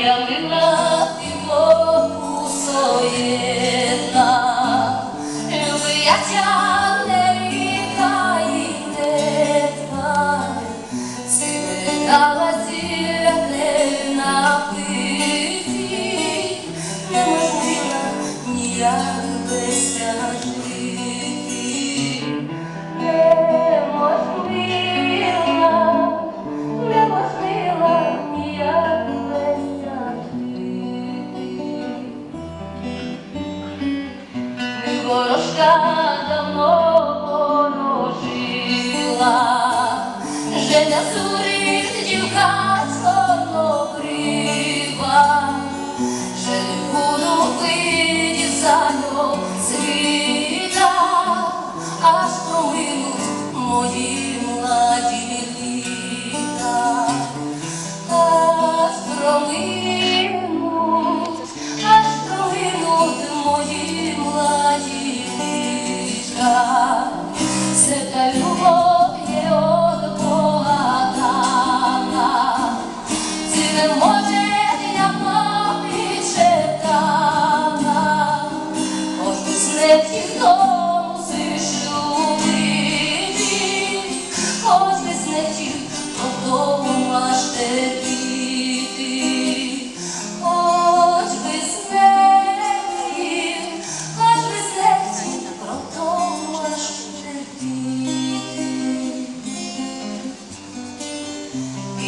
Yeah, in love. я давно порожила, Женя сурить дівка чорнокрива, Вже не буду за нього світа, аж проминуть мої младі літа, аж проминуть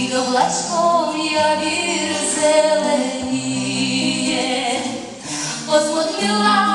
під облачком я вір зеленіє, посмотрила.